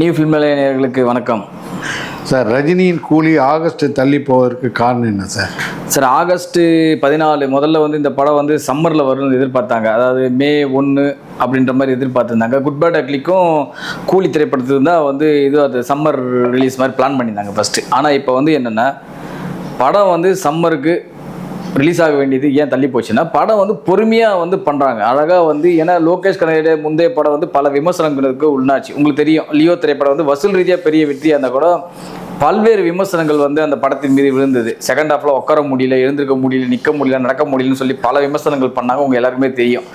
New film நேயர்களுக்கு வணக்கம். Sir ரஜினியின் கூலி ஆகஸ்ட் தள்ளி போவதற்கு காரணம் என்ன சார்? சார் ஆகஸ்ட் பதினாலு முதல்ல வந்து இந்த படம் வந்து சம்மரில் வரும்னு எதிர்பார்த்தாங்க. அதாவது மே ஒன்று அப்படின்ற மாதிரி எதிர்பார்த்துருந்தாங்க. குட் பேட் அக்லிக்கும் கூலி திரைப்படத்துக்கு தான் வந்து இது அது சம்மர் ரிலீஸ் மாதிரி பிளான் பண்ணியிருந்தாங்க ஃபஸ்ட்டு ஆனால் இப்போ வந்து என்னென்னா படம் வந்து சம்மருக்கு ரிலீஸ் ஆக வேண்டியது ஏன் தள்ளி போச்சுன்னா படம் வந்து பொறுமையாக வந்து பண்ணுறாங்க அழகாக வந்து ஏன்னா லோகேஷ் கனகடைய முந்தைய படம் வந்து பல விமர்சனங்களுக்கு உள்ளாச்சு. உங்களுக்கு தெரியும் லியோ திரைப்படம் வந்து வசூல் ரீதியாக பெரிய வெற்றியாக இருந்தால் கூட பல்வேறு விமர்சனங்கள் வந்து அந்த படத்தின் மீது விழுந்தது. செகண்ட் ஹாஃபில் உட்கார முடியல எழுந்திருக்க முடியல நிற்க முடியல நடக்க முடியலன்னு சொல்லி பல விமர்சனங்கள் பண்ணாங்க. உங்கள் எல்லாருக்குமே தெரியும்.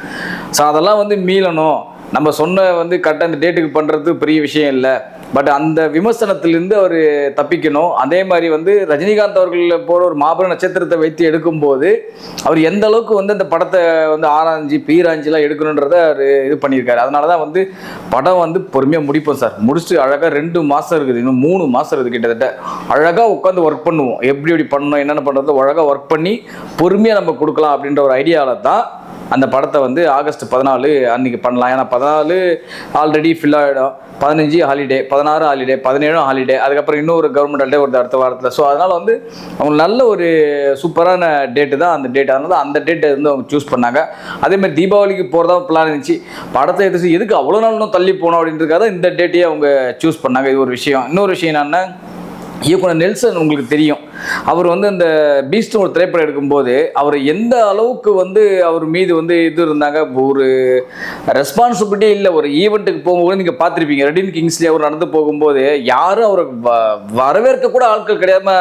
ஸோ அதெல்லாம் வந்து மீளணும். நம்ம சொன்ன வந்து கரெக்டாக அந்த டேட்டுக்கு பண்ணுறது பெரிய விஷயம் இல்லை. பட் அந்த விமர்சனத்திலிருந்து அவர் தப்பிக்கணும். அதே மாதிரி வந்து ரஜினிகாந்த் அவர்கள் போகிற ஒரு மாபெரும் நட்சத்திரத்தை வைத்து எடுக்கும்போது அவர் எந்த அளவுக்கு வந்து அந்த படத்தை வந்து ஆராய்ஞ்சி பீராஞ்சிலாம் எடுக்கணுன்றத அவர் இது பண்ணியிருக்காரு. அதனால தான் வந்து படம் வந்து பொறுமையாக முடிப்போம் சார். முடிச்சுட்டு அழகாக ரெண்டு மாதம் இருக்குது. இன்னும் மூணு மாதம் இருக்குது கிட்டத்தட்ட. அழகாக உட்காந்து ஒர்க் பண்ணுவோம். எப்படி எப்படி பண்ணணும் என்னென்ன பண்ணுறது அழகாக ஒர்க் பண்ணி பொறுமையாக நம்ம கொடுக்கலாம் அப்படின்ற ஒரு ஐடியாவில் தான் அந்த படத்தை வந்து ஆகஸ்ட் பதினாலு அன்னைக்கு பண்ணலாம். ஏன்னா பதினாலு ஆல்ரெடி ஃபில் ஆகிடும் பதினஞ்சு ஹாலிடே பதினாறு ஹாலிடே பதினேழும் ஹாலிடே அதுக்கப்புறம் இன்னொரு கவர்மெண்ட் ஹாலிடே ஒரு அடுத்த வாரத்தில். ஸோ அதனால் வந்து அவங்க நல்ல ஒரு சூப்பரான டேட்டு தான் அந்த டேட் அதனால அந்த டேட்டை வந்து அவங்க சூஸ் பண்ணாங்க. அதே மாதிரி தீபாவளிக்கு போகிறதா பிளான் இருந்துச்சு. படத்தை எடுத்து எதுக்கு அவ்வளோ நாள் தள்ளி போனோம் அப்படின்றதுக்காக இந்த டேட்டையே அவங்க சூஸ் பண்ணாங்க. இது ஒரு விஷயம். இன்னொரு விஷயம் என்னென்னா இயக்குனர் நெல்சன் உங்களுக்கு தெரியும். அவர் வந்து அந்த பீஸ்ட் ஒரு திரைப்படம் எடுக்கும்போது அவர் எந்த அளவுக்கு வந்து அவர் மீது வந்து இது இருந்தாங்க ஒரு ரெஸ்பான்சிபிலிட்டி இல்லை ஒரு ஈவெண்ட்டுக்கு போகும்போது நீங்கள் பார்த்துருப்பீங்க. ரெடின் கிங்ஸ்லி அவர் நடந்து போகும்போது யாரும் அவரை வ- வரவேற்க கூட ஆட்கள் கிடையாம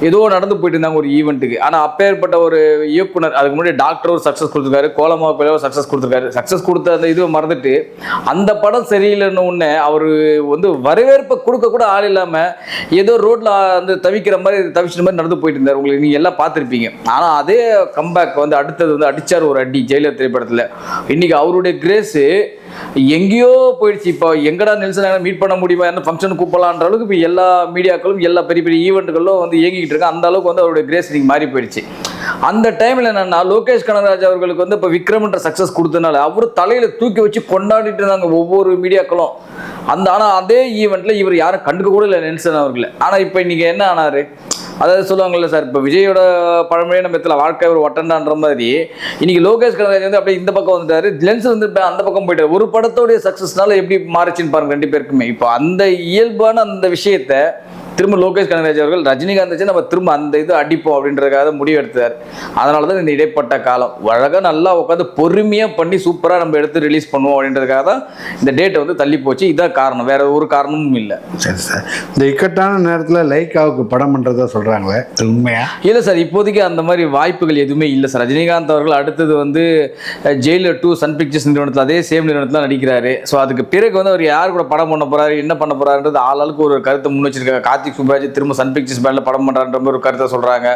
ஏதோ நடந்து போயிட்டு இருந்தாங்க ஒரு ஈவெண்ட்டுக்கு ஆனால் அப்பேற்பட்ட ஒரு இயக்குனர் அதுக்கு முன்னாடி டாக்டர் ஒரு சக்ஸஸ் கொடுத்துருக்காரு கோலமா பிள்ளை ஒரு சக்ஸஸ் கொடுத்துருக்காரு. சக்ஸஸ் கொடுத்த அந்த இதுவை மறந்துட்டு அந்த படம் சரியில்லைன்னு உடனே அவர் வந்து வரவேற்பை கொடுக்க கூட ஆள் இல்லாமல் ஏதோ ரோட்ல வந்து தவிக்கிற மாதிரி தவிச்சிட்ட மாதிரி நடந்து போயிட்டு இருந்தார். உங்களுக்கு நீங்க எல்லாம் பார்த்துருப்பீங்க. ஆனால் அதே கம்பேக் வந்து அடுத்தது வந்து அடிச்சார் ஒரு அடி ஜெயிலர் திரைப்படத்தில். இன்னைக்கு அவருடைய கிரேஸு எங்கேயோ போயிடுச்சு. இப்போ எங்கடா நெல்சன் மீட் பண்ண முடியுமா? என்ன ஃபங்க்ஷன் கூப்பிடலான்ற அளவுக்கு இப்போ எல்லா மீடியாக்களும் எல்லா பெரிய பெரிய ஈவெண்ட்டுகளும் வந்து இயங்கிக்கிட்டு இருக்கு அந்த அளவுக்கு வந்து அவருடைய கிரேஸ் இன்னைக்கு மாறி போயிடுச்சு. அந்த டைமில் என்னன்னா லோகேஷ் கனகராஜ் அவர்களுக்கு வந்து இப்போ விக்ரம்ன்ற சக்ஸஸ் கொடுத்தனால அவர் தலையில் தூக்கி வச்சு கொண்டாடிட்டு இருந்தாங்க ஒவ்வொரு மீடியாக்களும் அந்த ஆனால் அதே ஈவெண்ட்டில் இவர் யாரும் கண்டுக்க கூட இல்லை நெல்சன் அவர்களை. ஆனால் இப்போ இன்றைக்கி என்ன ஆனாரு? அதாவது சொல்லுவாங்கல்ல சார் இப்போ விஜயோட பழமையான நம்ம இடத்துல வாழ்க்கை ஒரு ஒட்டண்டான்ற மாதிரி இன்னைக்கு லோகேஷ் கனகராஜ் வந்து அப்படியே இந்த பக்கம் வந்துட்டாரு லென்ஸ் வந்து அந்த பக்கம் போயிட்டார். ஒரு படத்தோடைய சக்ஸஸ்னால எப்படி மாறிச்சுன்னு பாருங்க ரெண்டு பேருக்குமே. இப்போ அந்த இயல்பான அந்த விஷயத்தை திரும்ப லோகேஷ் கனகராஜ் அவர்கள் ரஜினிகாந்த் வச்சு நம்ம திரும்ப அந்த இது அடிப்போம் அப்படின்றதுக்காக முடிவு எடுத்தார் அதனால தான் இந்த இடைப்பட்ட காலம். அழகாக நல்லா உட்காந்து பொறுமையாக பண்ணி சூப்பராக நம்ம எடுத்து ரிலீஸ் பண்ணுவோம் அப்படின்றதுக்காக தான் இந்த டேட்டை வந்து தள்ளி போச்சு. இதான் காரணம். வேற ஒரு காரணமும் இல்லை. சரி சார். இந்த இக்கட்டான நேரத்தில் லைக்காவுக்கு படம் பண்ணுறதா சொல்கிறாங்களே இது உண்மையா? இல்லை சார் இப்போதைக்கு அந்த மாதிரி வாய்ப்புகள் எதுவுமே இல்லை சார். ரஜினிகாந்த் அவர்கள் அடுத்தது வந்து ஜெயிலர் டூ சன் பிக்சர்ஸ் நிறுவனத்தில் அதே சேம் நிறுவனத்தில் நடிக்கிறாரு. ஸோ அதுக்கு பிறகு வந்து அவர் யார் கூட படம் பண்ண போறாரு என்ன பண்ண போறாருன்றது ஆளாளுக்கு ஒரு கருத்தை முன் வச்சிருக்காங்க கார்த்திக் சுப்ராஜ் திரும்ப சன் பிக்சர்ஸ் பேனில் படம் பண்ணுறான்ற மாதிரி ஒரு கருத்தை சொல்கிறாங்க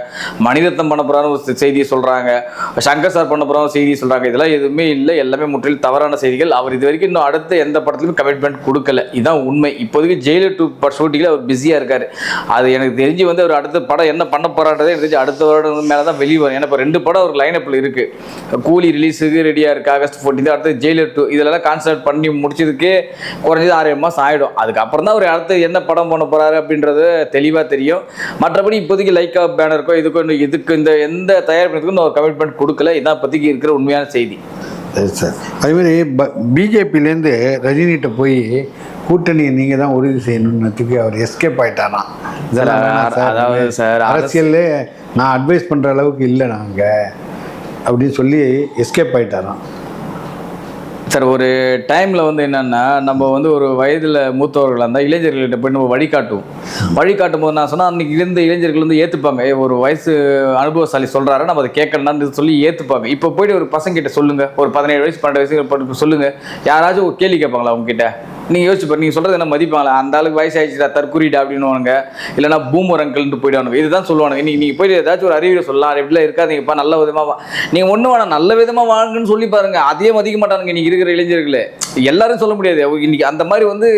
மணிரத்னம் பண்ண போறாரு ஒரு செய்தியை சொல்கிறாங்க சங்கர் சார் பண்ண போறாரு செய்தியை சொல்கிறாங்க இதெல்லாம் எதுவுமே இல்லை. எல்லாமே முற்றிலும் தவறான செய்திகள். அவர் இது வரைக்கும் இன்னும் அடுத்த எந்த படத்துலையும் கமிட்மெண்ட் கொடுக்கல. இதுதான் உண்மை. இப்போதைக்கு ஜெயிலர் டூ ஷூட்டிங்கில் அவர் பிஸியாக இருக்கார். அது எனக்கு தெரிஞ்சு வந்து அவர் அடுத்த படம் என்ன பண்ண போகிறான்றதே எனக்கு தெரிஞ்சு அடுத்த வருடம் மேலே தான் வெளியே வரும். ஏன்னா இப்போ ரெண்டு படம் ஒரு லைனப்பில் இருக்குது கூலி ரிலீஸுக்கு ரெடியாக இருக்குது ஆகஸ்ட் ஃபோர்டீன் அடுத்து ஜெயிலர் டூ இதெல்லாம் கான்சன்ட்ரேட் பண்ணி முடிச்சதுக்கே குறைஞ்சது ஆறு மாதம் ஆகிடும் அதுக்கப்புறம் தான் அவர் அடுத்து என்ன படம் பண்ண போகிறாரு அப்படின்றது தெளிவாக தெரியும். மற்றபடி இப்போதைக்கு லைக்கா பேனருக்கோ இதுக்கோ இதுக்கு இந்த எந்த தயாரிப்புக்கும் ஒரு கமிட்மெண்ட் கொடுக்கல. இதான் இப்போதைக்கு இருக்கிற உண்மையான செய்தி. சரி அதேமாதிரி ப பிஜேபியிலேருந்து ரஜினிகிட்ட போய் கூட்டணியை நீங்கள் தான் உறுதி செய்யணுன்னதுக்கு அவர் எஸ்கேப் சார். அதாவது சார், அரசியல்லே நான் அட்வைஸ் பண்ணுற அளவுக்கு இல்லை நாங்கள் அப்படின்னு சொல்லி எஸ்கேப் ஆயிட்டாராம். சார் ஒரு டைமில் வந்து என்னென்னா நம்ம வந்து ஒரு வயதில் மூத்தவர்களாக இருந்தால் இளைஞர்கள்கிட்ட போய் நம்ம வழிகாட்டுவோம். வழிகாட்டும் போது நான் சொன்னால் அன்றைக்கி இருந்த இளைஞர்கள் வந்து ஏற்றுப்பாங்க ஒரு வயசு அனுபவசாலி சொல்கிறாரு நம்ம அதை கேட்கணும்னு சொல்லி ஏற்றுப்பாங்க இப்போ போயிட்டு ஒரு பசங்கிட்ட சொல்லுங்கள் ஒரு பதினேழு வயசு பன்னெண்டு வயசு சொல்லுங்கள் யாராச்சும் ஒரு கேள்வி கேட்பாங்களா உங்ககிட்ட? நீங்கள் யோசிச்சு பாரு நீங்கள் சொல்கிறது என்ன மதிப்பாங்களா அந்த ஆளுக்கு வயசாகிடுச்சுடா தற்குறிடா அப்படின்னுவானுங்க இல்லைனா பூமர் அங்கிள்னு போயிடுவானுங்க. இதுதான் சொல்லுவானுங்க. இன்னைக்கு நீங்கள் போய் ஏதாச்சும் ஒரு அறிவுரை சொல்லலாம். இப்படிலாம் இருக்காதீங்கப்பா நல்ல விதமாக வா. நீங்கள் ஒன்று வேணாம் நல்ல விதமாக வாங்குன்னு சொல்லி பாருங்க. அதையே மதிக்க மாட்டானுங்க. இன்றைக்கி இருக்கிற இளைஞர்களே. எல்லாரும் சொல்ல முடியாது. இன்னைக்கு அந்த மாதிரி வந்து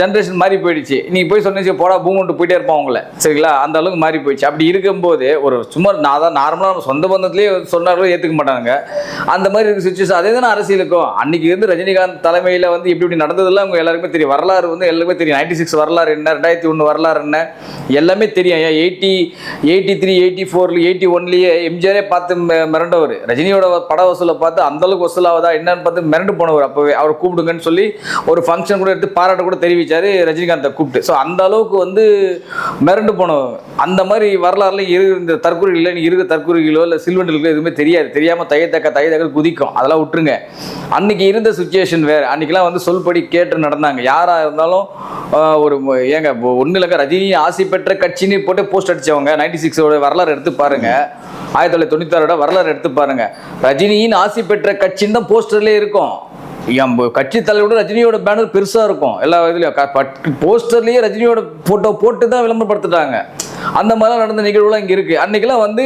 ஜென்ரேஷன் மாறி போயிடுச்சு. நீ போய் சொன்னீங்க போடா பூமன்ட்டு போயிட்டே இருப்பான் அவங்கள. சரிங்களா? அந்த அளவுக்கு மாறி போயிடுச்சு. அப்படி இருக்கும்போது ஒரு சும்மா நான் தான் நார்மலாக நம்ம சொந்த பந்தத்துலேயே சொன்னார்களோ ஏற்றுக்க மாட்டானுங்க. அந்த மாதிரி இருக்கு சுச்சுவேஷன் அதே தானே அரசியலுக்கும். அன்னைக்கு இருந்து ரஜினிகாந்த் தலைமையில் வந்து இப்படி இப்படி நடந்ததெல்லாம் அவங்க எல்லாருக்குமே தெரியும். வரலாறு வந்து எல்லாருமே தெரியும். நைன்டி சிக்ஸ் வரலாறு என்ன ரெண்டாயிரத்தி ஒன்று வரலாறு என்ன எல்லாமே தெரியும். ஏன் எயிட்டி எயிட்டி த்ரீ எயிட்டி ஃபோர்ல எயிட்டி ஒன்லேயே எம்ஜிஆரே பார்த்து மிரண்டவர். ரஜினியோட பட வசூலை பார்த்து அந்தளவுக்கு வசூலாவதா என்னன்னு பார்த்து மிரண்டு போனவர். அப்போவே அவர் கூப்பிடுங்கன்னு சொல்லி ஒரு ஃபங்க்ஷன் கூட எடுத்து பாராட்ட கூட தெரிவிச்சாரு ரஜினிகாந்தை கூப்பிட்டு. ஸோ அந்த அளவுக்கு வந்து மிரண்டு போனவர். அந்த மாதிரி வரலாறுல இரு இந்த தற்கொலைகள் இருக்கிற தற்கொலைகளோ இல்லை சில்வெண்டலுக்கோ எதுவுமே தெரியாது. தெரியாமல் தையத்தக்க தையத்தக்க குதிக்கும். அதெல்லாம் விட்டுருங்க. அன்னைக்கு இருந்த சுச்சுவேஷன் வேறு. அன்னைக்கெல்லாம் வந்து சொல்படி கேட்டு நடந்தாங்க. யாராக இருந்தாலும் ஒரு ஏங்க ஒன்றும் இல்லைங்க ரஜினி ஆசை பெற்ற கட்சின்னு போட்டு போஸ்ட் அடிச்சவங்க நைன்டி சிக்ஸோட வரலாறு எடுத்து பாருங்க. ஆயிரத்தி தொள்ளாயிரத்தி தொண்ணூத்தாறோட வரலாறு எடுத்து பாருங்க. ரஜினியின் ஆசை பெற்ற கட்சின்னு தான் போஸ்டர்லேயே இருக்கும். கட்சி தலைவரோட ரஜினியோட பேனர் பெருசாக இருக்கும். எல்லா இதுலையும். போஸ்டர்லேயே ரஜினியோட ஃபோட்டோ போட்டு தான் விளம்பரப்படுத்துட்டாங்க. அந்த மாதிரிலாம் நடந்த நிகழ்வுலாம் இங்கே இருக்குது அன்றைக்கெல்லாம் வந்து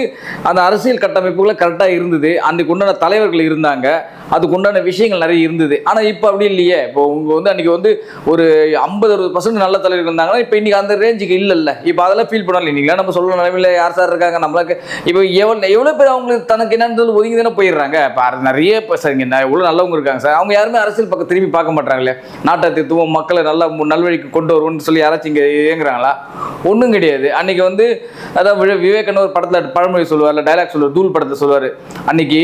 அந்த அரசியல் கட்டமைப்புகளை கரெக்டாக இருந்தது. அன்றைக்கு உண்டான தலைவர்கள் இருந்தாங்க. அதுக்கு உண்டான விஷயங்கள் நிறைய இருந்தது. ஆனால் இப்போ அப்படி இல்லையே. இப்போ உங்க வந்து அன்றைக்கி வந்து ஒரு ஐம்பது அறுபது பர்சன்ட் நல்ல தலைவர்கள் இருந்தாங்கன்னா இப்போ இன்றைக்கி அந்த ரேஞ்சுக்கு இல்லைல்ல. இப்போ அதெல்லாம் ஃபீல் பண்ணல இல்லைங்களா? நம்ம சொல்கிற நிலைமையில் யார் சார் இருக்காங்க? நம்மளுக்கு இப்போ எவ்வளோ எவ்வளோ பேர் அவங்களுக்கு தனக்கு என்னன்றது ஒதுங்கி தானே போயிடுறாங்க? இப்போ நிறைய இப்போ சரிங்க நான் எவ்வளோ நல்லவங்க இருக்காங்க சார் அவங்க யாருமே அரசியல் பக்கம் திரும்பி பார்க்க மாட்டாங்களே நாட்டை திருத்துவோம் மக்களை நல்லா நல்வழிக்கு கொண்டு வருவோம்னு சொல்லி யாராச்சும் இங்கே இயங்குறாங்களா? ஒன்றும் கிடையாது. வந்து அதான் விவே- ஒரு படத்தில் பழமொழி சொல்லுவார்ல டைலாக் சொல்லுவார் தூள் படத்தை சொல்லுவார். அன்னைக்கு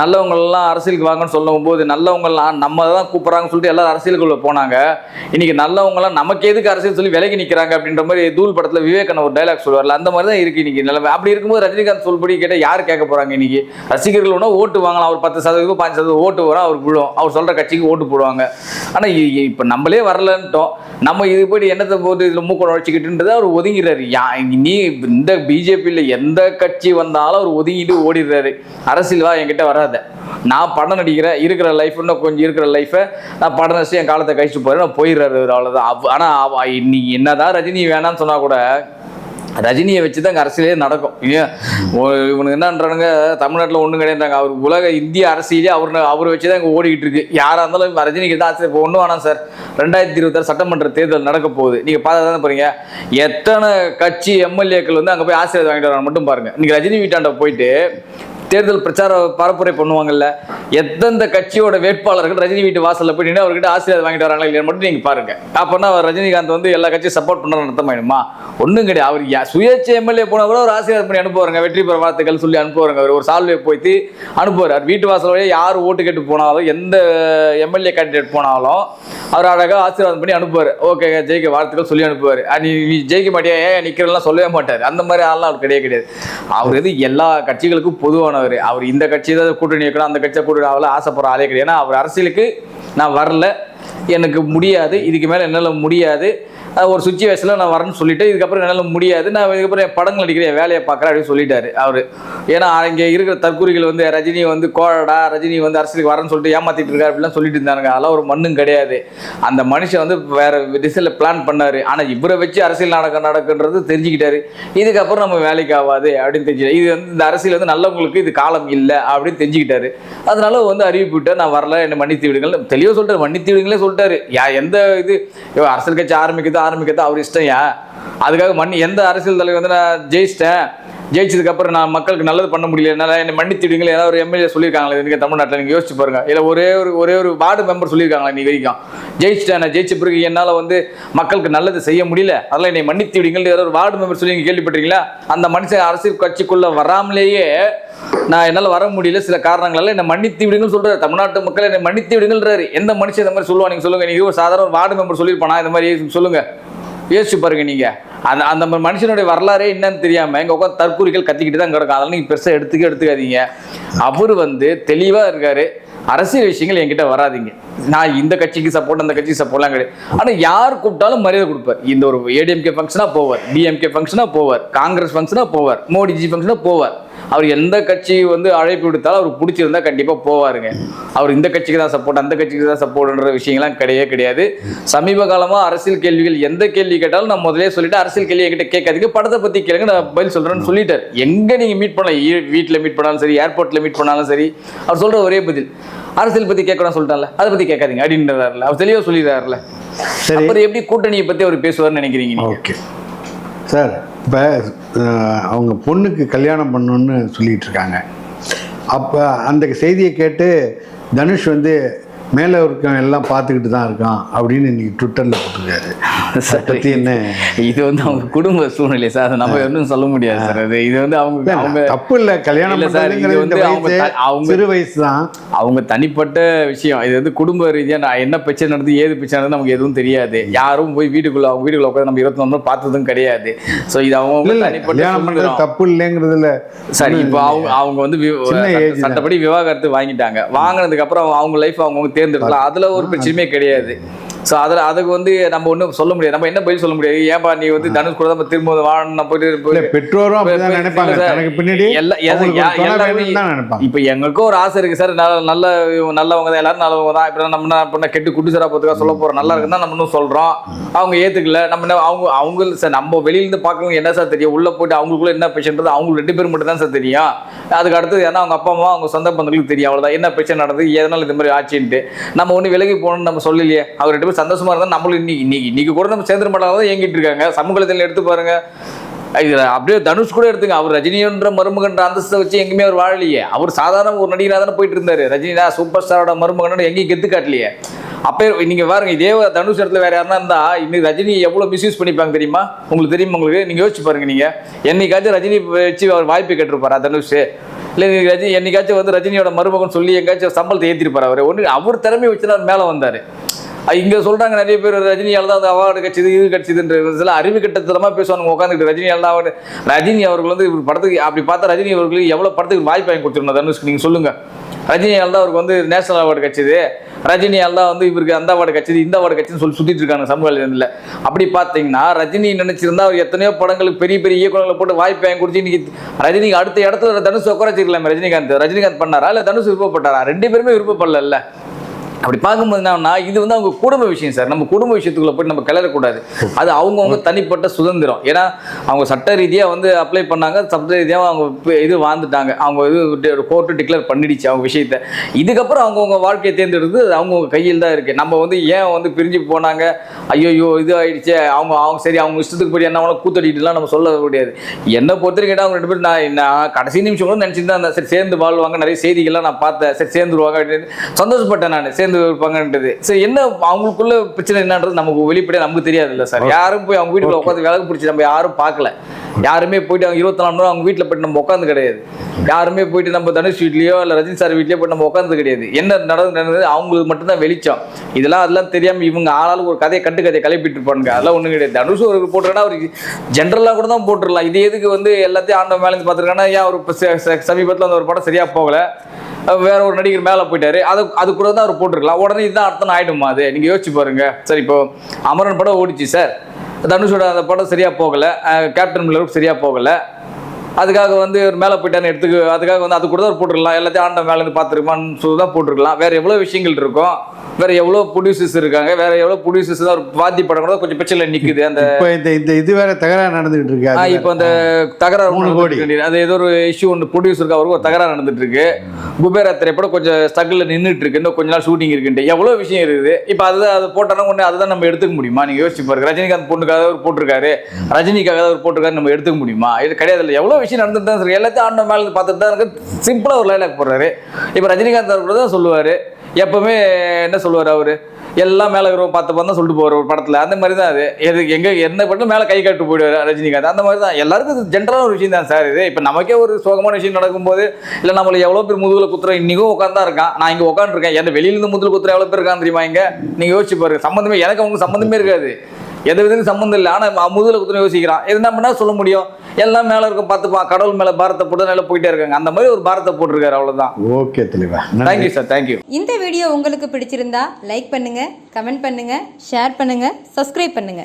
நல்லவங்களெல்லாம் அரசியலுக்கு வாங்கன்னு சொல்லும் போது நம்ம தான் கூப்பிட்றாங்கன்னு சொல்லிட்டு எல்லாரும் அரசியலுக்குள்ள போனாங்க. இன்னைக்கு நல்லவங்களாம் நமக்கு எதுக்கு அரசியல் சொல்லி விலகி நிற்கிறாங்க அப்படின்ற மாதிரி தூள் படத்தில் விவேகன ஒரு டைலாக் சொல்லுவார்ல அந்த மாதிரி தான் இருக்கு இன்னைக்கு நிலைமை. அப்படி இருக்கும்போது ரஜினிகாந்த் சொல்படி கேட்டால் யார் கேட்க போகிறாங்க இன்னைக்கு? ரசிகர்கள் ஒன்றா ஓட்டு வாங்கலாம் அவர் பத்து சதவீதம் பாஞ்சு சதவீதம் ஓட்டு வரும் அவர் விழும். அவர் சொல்கிற கட்சிக்கு ஓட்டு போடுவாங்க. ஆனால் இப்போ நம்மளே வரலன்ட்டோம் நம்ம இது போய் என்னத்தை போட்டு இதில் மூக்க நுழைச்சிக்கிட்டுன்றதை அவர் ஒதுங்கிறாரு யா நீ இந்த பிஜேபியில் எந்த கட்சி வந்தாலும் அவர் ஒதுங்கிட்டு ஓடிடுறாரு. அரசியல் வா என்கிட்ட வராத. நான் படம் நடிக்கிறேன் இருக்கிற லைஃப் இன்னும் கொஞ்சம் இருக்கிற லைஃபை நான் படம் நடிச்சு என் காலத்தை கழிச்சு போகிறேன் நான் போயிடுறாரு அவ்வளோதான் அவ் ஆனால் நீ என்னதான் ரஜினி வேணாம்னு சொன்னா கூட ரஜினியை வச்சு தான் அரசியலே நடக்கும் ஒ- இவனுக்கு என்னன்றானுங்க தமிழ்நாட்டில் ஒன்றும் கிடையாதுறாங்க அவர் உலக இந்திய அரசியலே அவர் அவர் வச்சு தான் இங்கே ஓடிக்கிட்டு இருக்கு. யாராக இருந்தாலும் ரஜினிக்கு தான் ஆசை இப்போ ஒன்றும் வேணாம் சார். ரெண்டாயிரத்தி இருபத்தாறு சட்டமன்ற தேர்தல் நடக்க போகுது. நீங்கள் பார்த்தா தானே போறீங்க. எத்தனை கட்சி எம்எல்ஏக்கள் வந்து அங்கே போய் ஆசீர்வாதம் வாங்கிட்டு வராங்க மட்டும் பாருங்க. இன்னைக்கு ரஜினி வீட்டாண்ட போயிட்டு தேர்தல் பிரச்சார பரப்புரை பண்ணுவாங்கல்ல எந்தெந்த கட்சியோட வேட்பாளர்கள் ரஜினி வீட்டு வாசல்ல போய் நின்று அவர்கிட்ட ஆசீர்வாதம் வாங்கிட்டு வராங்களா இல்லையா மட்டும் நீங்க பாருங்க. அப்போனா அவர் ரஜினிகாந்த் வந்து எல்லா கட்சியும் சப்போர்ட் பண்ற அர்த்தமாயிடுமா ஒன்றும் கிடையாது. அவர் சுயேட்சை எம்எல்ஏ போனா கூட ஒரு ஆசீர்வாதம் பண்ணி அனுப்புவாருங்க. வெற்றி பெற வாழ்த்துக்கள் சொல்லி அனுப்புவாருங்க அவர். ஒரு சால்வை போய்த்து அனுப்புவார். வீட்டு வாசல் வழியாக யார் ஓட்டு கேட்டு போனாலும் எந்த எம்எல்ஏ கேண்டிடேட் போனாலும் அவர் அழகாக ஆசீர்வாதம் பண்ணி அனுப்புவார். ஓகே ஜெயிக்க வாழ்த்துக்கள் சொல்லி அனுப்புவார். நீ நீ ஜெயிக்க மாட்டியா? ஏன் நிற்கிறலாம் சொல்லவே மாட்டார். அந்த மாதிரி ஆள்லாம் அவர் கிடையவே கிடையாது. அவர் இது எல்லா கட்சிகளுக்கும் பொதுவானவர். அவர் இந்த கட்சி தான் கூட்டணி வைக்கணும் அந்த கட்சியை கூட்டணி ஆகல ஆசைப்படுற ஆளே கிடையாது. ஏன்னா அவர் அரசியலுக்கு நான் வரல. எனக்கு முடியாது இதுக்கு மேலே என்னால் முடியாது. ஒரு சுச்சுவேஷனில் நான் வரேன்னு சொல்லிவிட்டு இதுக்கப்புறம் என்னால் முடியாது. நான் இதுக்கப்புறம் என் படங்கள் நடிக்கிறேன் என் வேலையை பார்க்குறேன் அப்படின்னு சொல்லிட்டாரு அவர். ஏன்னா இங்கே இருக்கிற தற்கூரிகள் வந்து ரஜினி வந்து கோழடா ரஜினி வந்து அரசியலுக்கு வரேன்னு சொல்லிட்டு ஏமாத்திட்டு இருக்காரு அப்படிலாம் சொல்லிட்டு இருந்தாங்க அதெல்லாம் ஒரு மண்ணும் கிடையாது. அந்த மனுஷன் வந்து வேற திசையில் பிளான் பண்ணார். ஆனால் இவரை வச்சு அரசியல் நடக்க நடக்குன்றது தெரிஞ்சுக்கிட்டாரு. இதுக்கப்புறம் நம்ம வேலைக்கு ஆகாது அப்படின்னு தெரிஞ்சுக்கிட்டாரு. இது வந்து இந்த அரசியல் வந்து நல்லவங்களுக்கு இது காலம் இல்லை அப்படின்னு தெரிஞ்சுக்கிட்டாரு. அதனால வந்து அறிவிப்பு விட்டு நான் வரல என்னை மன்னித்து விடுங்கள். தெளிவாக சொல்கிறேன் மன்னித்து விடுங்கள் சொல்லிட்டாரு. யா எந்த இது? அரசியல் கட்சி ஆரம்பிக்கிறது ஆரம்பிக்கிறது அவர் இஷ்டம் யா? அதுக்காக மண் எந்த அரசியல் தலைவர் வந்து நான் ஜெயிச்சிட்டேன்? ஜெயிச்சதுக்கு அப்புறம் நான் மக்களுக்கு நல்லது பண்ண முடியல என்னால் என்னை மன்னித்து ஏதாவது ஒரு எம்எல்ஏ சொல்லியிருக்காங்களே எனக்கு தமிழ்நாட்டில் நீங்கள் யோசிச்சு பாருங்க. இல்லை ஒரே ஒரு ஒரே ஒரு வார்டு மெம்பர் சொல்லியிருக்காங்களா நீ வரைக்கும். ஜெயிச்சிட்டேன் நான் ஜெயிச்ச பிறகு என்னால் வந்து மக்களுக்கு நல்லது செய்ய முடியல. அதெல்லாம் என்னை மன்னித்து விடுங்கள் ஏதாவது ஒரு வார்டு மெம்பர் சொல்லி நீங்கள் கேள்விப்பட்டீங்களா அந்த மனுஷன் அரசியல் கட்சிக்குள்ளே வராமலேயே நான் என்னால் வர முடியல. சில காரணங்களால என்னை மன்னித்து விடுங்கன்னு சொல்கிறார் தமிழ்நாட்டு மக்கள் என்னை மன்னித்து விடுங்கள்ன்றாரு எந்த மனுஷன் இந்த மாதிரி சொல்லுவா நீங்கள் சொல்லுங்கள் நீங்கள் ஒரு சாதாரண ஒரு வார்டு மெம்பர் சொல்லியிருப்பானா? இந்த மாதிரி சொல்லுங்கள் யோசிச்சு பாருங்க நீங்க. அந்த அந்த மாதிரி மனுஷனுடைய வரலாறே என்னன்னு தெரியாம எங்க உட்காந்து தற்கூறிகள் கத்திக்கிட்டு தான் கிடக்கும் அதெல்லாம் நீங்க பெருசா எடுத்துக்க எடுத்துக்காதீங்க. அவர் வந்து தெளிவா இருக்காரு. அரசியல் விஷயங்கள் என்கிட்ட வராதீங்க. நான் இந்த கட்சிக்கு சப்போர்ட் அந்த கட்சிக்கு சப்போர்ட்லாம் கிடையாது. ஆனால் யார் கூப்பிட்டாலும் மரியாதை கொடுப்பார். இந்த ஒரு ஏடிஎம்கே ஃபங்க்ஷனாக போவார். டிஎம்கே ஃபங்க்ஷனாக போவார். காங்கிரஸ் ஃபங்க்ஷனாக போவார். மோடிஜி ஃபங்க்ஷனாக போவார். அவர் எந்த கட்சி வந்து அழைப்பு விடுத்தாலும் அவருக்கு பிடிச்சிருந்தா கண்டிப்பாக போவாருங்க. அவர் இந்த கட்சிக்கு தான் சப்போர்ட் அந்த கட்சிக்கு தான் சப்போர்ட்ன்ற விஷயங்கள்லாம் கிடையவே கிடையாது. சமீப காலமாக அரசியல் கேள்விகள் எந்த கேள்வி கேட்டாலும் நான் முதலே சொல்லிட்டு அரசியல் கேள்வி என்கிட்ட கேட்காதீங்க. படத்தை பற்றி கேளுங்க நான் பதில் சொல்கிறேன்னு சொல்லிட்டார். எங்கே நீங்கள் மீட் பண்ணலாம் வீட்டில் மீட் பண்ணாலும் சரி ஏர்போர்ட்டில் மீட் பண்ணாலும் சரி அவர் சொல்கிற ஒரே பதில் அரசியல் பத்தி கேட்கணும் சொல்லிட்டான்ல அதை பத்தி கேட்காதீங்க அப்படின்றாருல. அவர் தெளிவா சொல்லிடுறாருல. சரி. அப்புறம் எப்படி கூட்டணியை பத்தி அவர் பேசுவார்னு நினைக்கிறீங்க ஓகே. சார் இப்போ அவங்க பொண்ணுக்கு கல்யாணம் பண்ணணுன்னு சொல்லிட்டு இருக்காங்க அப்போ அந்த செய்தியை கேட்டு தனுஷ் வந்து மேலே இருக்க எல்லாம் பார்த்துக்கிட்டு தான் இருக்கான் அப்படின்னு இன்னைக்கு ட்விட்டரில் போட்டிருக்காரு. பற்றி என்ன? இது வந்து அவங்க குடும்ப சூழ்நிலை சார். அதை நம்ம ஒன்றும் சொல்ல முடியாது சார். அது இது வந்து அவங்க அவங்க தப்பு இல்லை. கல்யாணம் இல்ல சார், இது வந்து அவங்க அவங்க- சிறு வயசு தான் அவங்க தனிப்பட்ட விஷயம். இது வந்து குடும்ப ரீதியா நான் என்ன பிரச்சனை நடந்து ஏது பிரச்சனை நடந்து நமக்கு எதுவும் தெரியாது. யாரும் போய் வீட்டுக்குள்ள அவங்க வீட்டுக்குள்ள உட்காந்து நம்ம இருபத்தி ஒன்று பார்த்ததும் கிடையாது. ஸோ இது அவங்க இல்லை இல்லை. தனிப்பட்ட. தப்பு இல்லைங்கிறதுல சரி இப்போ அவங்க அவங்க வந்து. சட்டப்படி விவாகரத்து வாங்கிட்டாங்க. வாங்கினதுக்கு அப்புறம் அவங்க லைஃப் அவங்க தேர்ந்தெடுக்கலாம். அதுல ஒரு பிரச்சனையுமே கிடையாது. ஸோ அதில் அதுக்கு வந்து நம்ம ஒன்றும் சொல்ல முடியாது. நம்ம என்ன பதில் சொல்ல முடியாது? ஏன்பா நீ வந்து தனுஷ் கூட நம்ம திரும்ப வாழணும் போயிட்டு பெற்றோரும் பின்னாடி அவங்களுக்கு இப்போ எங்களுக்கும் ஒரு ஆசை இருக்கு சார். நல்ல நல்ல நல்லவங்க தான் எல்லாரும் நல்லவங்க தான். இப்போ நம்ம என்ன பண்ண கெட்டு குட்டி சாரா போத்துக்கா சொல்ல போறோம். நல்லா இருக்குன்னு தான் நம்ம இன்னும் சொல்றோம். அவங்க ஏத்துக்கல. நம்ம என்ன அவங்க அவங்க சார் நம்ம வெளியில இருந்து பார்க்கறவங்க என்ன சார் தெரியும்? உள்ள போயிட்டு அவங்களுக்குள்ள என்ன பிரச்சனைன்றது அவங்க ரெண்டு பேரும் மட்டும் தான் சார் தெரியும். அதுக்கு அடுத்தது ஏன்னா அவங்க அப்பா அம்மா அவங்க சொந்த பந்தங்களுக்கு தெரியும். அவ்வளவுதான். என்ன பிரச்சனை நடந்தது? எதனால இந்த மாதிரி ஆச்சுன்ட்டு. நம்ம ஒண்ணு விலகி போகணும்னு நம்ம சொல்லலையே. அவர் ரெண்டு பேரும் சந்தோஷமா இருந்தா நம்மளும் இன்னைக்கு இன்னைக்கு இன்னைக்கு கூட நம்ம சேர்ந்துட மாட்டாங்க தான் ஏங்கிட்டு இருக்காங்க. சமூகத்தில் எடுத்து பாருங்க. இது அப்படியே தனுஷ் கூட எடுத்துங்க. அவர் ரஜினின்ற மருமகன்ற அந்தஸ்தை வச்சு எங்கேயுமே அவர் வாழலையே. அவர் சாதாரண ஒரு நடிகராக தானே போயிட்டு இருந்தாரு தான் சூப்பர் ஸ்டாரோட மருமகன் எங்கேயும் கெத்து காட்டலையே. அப்போ நீங்கள் பாருங்க இதே தனுஷ் இடத்துல வேற யாருன்னா இருந்தா இன்னைக்கு ரஜினி எவ்வளோ மிஸ்யூஸ் பண்ணிப்பாங்க தெரியுமா? உங்களுக்கு தெரியுமா உங்களுக்கு? நீங்கள் யோசிச்சு பாருங்க நீங்கள் என்னைக்காச்சும் ரஜினி வச்சு அவர் வாய்ப்பு கேட்டிருப்பாரா தனுஷ்? இல்லை ரஜினி என்னைக்காச்சும் வந்து ரஜினியோட மருமகன் சொல்லி எங்காச்சும் சம்பளத்தை ஏற்றிருப்பார் அவர்? ஒன்று அவர் திறமை வச்சு தான் மேலே வந்தார். இங்க சொல்றாங்க நிறைய பேர் ரஜினியால் தான் அந்த அவார்டு கிடைச்சது இது கட்சிதுன்ற சில அறிவு கட்டத்தனமா பேசுவாங்க உட்காந்துட்டு ரஜினியால் தான் அவார்டு ரஜினி அவர்கள் வந்து இவர் படத்துக்கு அப்படி பார்த்தா ரஜினி அவர்களுக்கு எவ்வளவு படத்துக்கு வாய்ப்பு வாங்கி கொடுத்துருந்தோம் தனுஷ்க்கு நீங்க சொல்லுங்க. ரஜினியால் தான் அவருக்கு வந்து நேஷனல் அவார்டு கட்சிது. ரஜினியால் தான் வந்து இவருக்கு அந்த அவார்டு கட்சிது இந்த அவார்டு கட்சின்னு சொல்லி சுத்திட்டு இருக்காங்க சமூக வலைதளத்தில். அப்படி பார்த்தீங்கன்னா ரஜினி நினைச்சிருந்தா அவர் எத்தனையோ படங்களுக்கு பெரிய பெரிய இயக்குநர்களை போட்டு வாய்ப்பு வாங்கி கொடுத்து இன்னைக்கு ரஜினிக்கு அடுத்த இடத்துல தனுஷ் உட்கார வச்சிருக்கலாமே ரஜினிகாந்த். ரஜினிகாந்த் பண்ணாரா இல்லை தனுஷ் விருப்பப்பட்டாரா? ரெண்டு பேருமே விருப்பப்படல அப்படி பார்க்கும்போது என்னன்னா இது வந்து அவங்க குடும்ப விஷயம் சார். நம்ம குடும்ப விஷயத்துக்குள்ள போய் நம்ம கிளறக்கூடாது. அது அவங்கவுங்க தனிப்பட்ட சுதந்திரம். ஏன்னா அவங்க சட்ட ரீதியாக வந்து அப்ளை பண்ணாங்க. சட்ட ரீதியாக அவங்க இது வாழ்ந்துட்டாங்க. அவங்க இது கோர்ட்டு டிக்ளேர் பண்ணிடுச்சு அவங்க விஷயத்த. இதுக்கப்புறம் அவங்கவுங்க வாழ்க்கையை தேர்ந்தெடுத்து அவங்கவுங்க கையில் தான் இருக்கு. நம்ம வந்து ஏன் வந்து பிரிஞ்சு போனாங்க? ஐயோ இது ஆயிடுச்சு. அவங்க அவங்க சரி அவங்க இஷ்டத்துக்கு போய் என்ன வேணா கூத்தடிட்டுலாம் நம்ம சொல்ல முடியாது. என்னை பொறுத்த கேட்டால் அவங்க ரெண்டு பேரும் நான் நான் கடைசி நிமிஷம் கூட நினச்சிட்டு தான் சரி சேர்ந்து வாழ்வாங்க. நிறைய செய்திகள்லாம் நான் பார்த்தேன். சரி சேர்ந்துருவாங்க அப்படின்னு. சந்தோஷப்பட்டேன் நான். சேர்ந்து இருப்பாங்கன்றது சரி என்ன அவங்களுக்குள்ள பிரச்சனை என்னன்றது நமக்கு வெளிப்படையாக நமக்கு தெரியாது இல்லை சார். யாரும் போய் அவங்க வீட்டுக்குள்ள உட்காந்து விளக்கு பிடிச்சி நம்ம யாரும் பார்க்கல. யாருமே போயிட்டு அவங்க இருபத்தி நாலு அவங்க வீட்டில் போயிட்டு நம்ம உட்காந்து கிடையாது. யாருமே போயிட்டு நம்ம தனுஷ் வீட்லயோ இல்லை ரஜினி சார் வீட்லயோ போயிட்டு நம்ம உட்காந்து கிடையாது. என்ன நடந்து நடந்தது அவங்களுக்கு மட்டும்தான் வெளிச்சம். இதெல்லாம் அதெல்லாம் தெரியாம இவங்க ஆளாளுக்கு ஒரு கதையை கட்டு கதையை கிளப்பிட்டு இருப்பானுங்க. அதெல்லாம் ஒன்றும் கிடையாது. தனுஷ் ஒரு போட்டுருக்கா அவர் ஜென்ரலாக கூட தான் போட்டுடலாம் இது எதுக்கு வந்து எல்லாத்தையும் ஆண்டவன் மேலே பார்த்துருக்காங்கன்னா ஏன் ஒரு சமீபத்தில் அந்த ஒரு படம் சரியா போகல? வேற ஒரு நடிகர் மேலே போயிட்டாரு. அது அது கூட தான் அவர் போட்டிருக்கலாம். உடனே இதுதான் அர்த்தம் ஆயிடுமா அது. நீங்க யோசிச்சு பாருங்க. சரி இப்போ அமரன் படம் ஓடிச்சு சார். தனுஷோட அந்த படம் சரியா போகல. கேப்டன் மில்லரும் சரியா போகல. அதுக்காக வந்து ஒரு மேலே போயிட்டான்னு எடுத்துக்கு அதுக்காக வந்து அது கூட தான் போட்டுருக்கலாம். எல்லாத்தையும் ஆண்ட மேலே இருந்து பார்த்துருப்பான்னு சொல்லி தான் போட்டிருக்கலாம். வேற எவ்வளோ விஷயங்கள் இருக்கும்? வேற எவ்வளோ ப்ரொடியூசர்ஸ் இருக்காங்க? வேற எவ்வளோ ப்ரொடியூசர்ஸ் தான் ஒரு வாத்தி படம் கூட கொஞ்சம் பிரச்சனை நிக்குது. அந்த இந்த இந்த இது வேற தகராறு நடந்துகிட்டு இருக்கு. அது இப்போ அந்த தகராறு மூணு கோடி. அது ஏதோ ஒரு இஷ்யூ ஒன்று ப்ரொடியூசருக்கு அவருக்கு ஒரு தகராறு நடந்துட்டு இருக்கு. குபேரா திரைப்படம் கொஞ்சம் ஸ்ட்ரகிள் நின்றுட்டு இருக்கு. இன்னும் கொஞ்ச நாள் ஷூட்டிங் இருக்குன்ட்டு. எவ்வளோ விஷயம் இருக்குது? இப்போ அதுதான் அது போட்டாலும் ஒன்று அதுதான் நம்ம எடுத்துக்க முடியுமா? நீங்கள் யோசிச்சு பாருங்க. ரஜினிகாந்த் பொண்ணுக்காக அவர் போட்டிருக்காரு. ரஜினிக்காக அவர் போட்டிருக்காரு நம்ம எடுத்துக்க முடியுமா? இது கிடையாது இல்லை. எவ்வளோ விஷயம் நடந்துட்டு தான் இருக்கு. எல்லாத்தையும் ஆண்ட மேலே பார்த்துட்டு தான் இருக்கு. சிம்பிளாக ஒரு லைலாக் போடுறாரு. இப்போ ரஜினிகாந்த் அவர் கூட தான் சொல்லுவார். எப்பவுமே என்ன சொல்லுவார் அவர்? எல்லாம் மேலே இருக்கிற பார்த்து பார்த்தா சொல்லிட்டு போகிற ஒரு படத்தில். அந்த மாதிரி தான் அது. எது எங்கே என்ன பண்ணி மேலே கை காட்டு போயிடுவார் ரஜினிகாந்த். அந்த மாதிரி தான். எல்லாருக்கும் இது ஜென்ரலான ஒரு விஷயம் தான் சார் இது. இப்போ நமக்கே ஒரு சோகமான விஷயம் நடக்கும்போது இல்லை நம்மள எவ்வளோ பேர் முதுகில் குத்துறோம் இன்றைக்கும் உட்காந்து இருக்கான். நான் இங்கே உட்காந்துருக்கேன் என்ன வெளியிலேருந்து முதுகுல குத்துற எவ்வளோ பேர் இருக்கான் தெரியுமா இங்கே? நீங்கள் யோசிச்சு பாருங்க. சம்மந்தமே எனக்கு அவங்க சம்மந்தமே இருக்காது. எது விதத்துக்கு சம்மந்தம் இல்லை ஆனால் முதுகுல குத்துற யோசிக்கிறான். என்ன சொல்ல முடியும்? எல்லாம் மேலே இருக்கும் பார்த்துப்பா. கடவுள் மேலே பாரத்தை போட்டு நல்லா போயிட்டே இருக்காங்க. அந்த மாதிரி ஒரு பாரத்தை போட்டிருக்காரு. அவ்வளோதான் ஓகே தெளிவா thank you sir thank you இந்த வீடியோ உங்களுக்கு பிடிச்சிருந்தா லைக் பண்ணுங்க கமெண்ட் பண்ணுங்க ஷேர் பண்ணுங்க சப்ஸ்கிரைப் பண்ணுங்க.